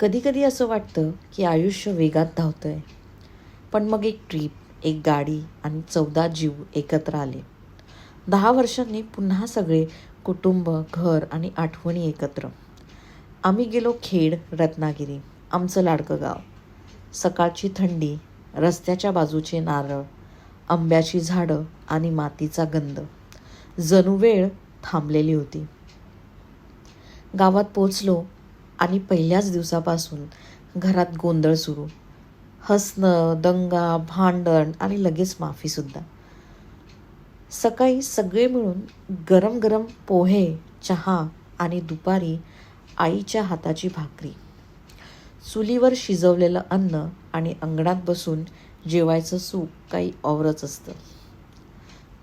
कधीकधी असं वाटतं की आयुष्य वेगात धावतं आहे पण मग एक ट्रीप एक गाडी आणि चौदा जीव एकत्र आले. दहा वर्षांनी पुन्हा सगळे कुटुंब घर आणि आठवणी एकत्र. आम्ही गेलो खेड रत्नागिरी आमचं लाडकं गाव. सकाळची थंडी रस्त्याच्या बाजूचे नारळ आंब्याची झाडं आणि मातीचा गंध. जणू वेळ थांबलेली होती. गावात पोचलो आणि पहिल्याच दिवसापासून घरात गोंधळ सुरू. हसणं दंगा भांडण आणि लगेच माफीसुद्धा सकाळी सगळे मिळून गरम गरम पोहे चहा आणि दुपारी आईच्या हाताची भाकरी. चुलीवर शिजवलेलं अन्न आणि अंगणात बसून जेवायचं सूप काही औरच असतं.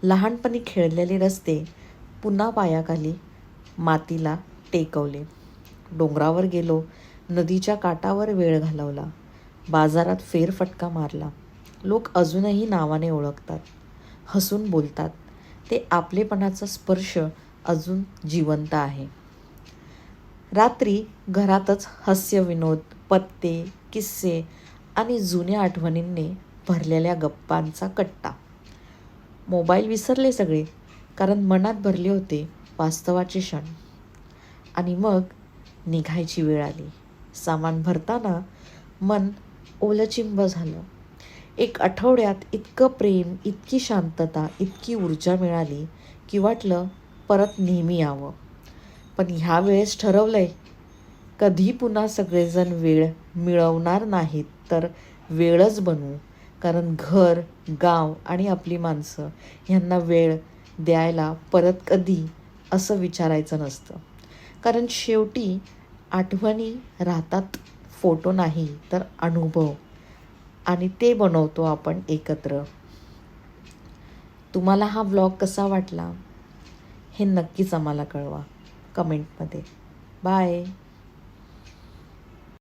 लहानपणी खेळलेले रस्ते पुन्हा पायाखाली मातीला टेकवले. डोंगरावर गेलो. नदीच्या काठावर वेळ घालवला. बाजारात फेरफटका मारला. लोक अजूनही नावाने ओळखतात. हसून बोलतात. ते आपलेपणाचा स्पर्श अजून जिवंत आहे. रात्री घरातच हास्य विनोद पत्ते किस्से आणि जुन्या आठवणींनी भरलेल्या गप्पांचा कट्टा. मोबाईल विसरले सगळे कारण मनात भरले होते वास्तवाचे क्षण. आणि मग निघायची वेळ आली. सामान भरताना मन ओलचिंब झालं. एक आठवड्यात इतकं प्रेम इतकी शांतता इतकी ऊर्जा मिळाली की वाटलं परत नेहमी यावं. पण ह्या वेळेस ठरवलंय कधी पुन्हा सगळेजण वेळ मिळवणार नाहीत तर वेळच बनवू कारण घर गाव आणि आपली माणसं ह्यांना वेळ द्यायला परत कधी असं विचारायचं नसतं. कारण शेवटी आठवणी राहतात फोटो नाही तर अनुभव. आणि ते बनवतो आपण एकत्र. तुम्हाला हा व्लॉग कसा वाटला? हे नक्कीच आम्हाला कळवा. कमेंटमध्ये. बाय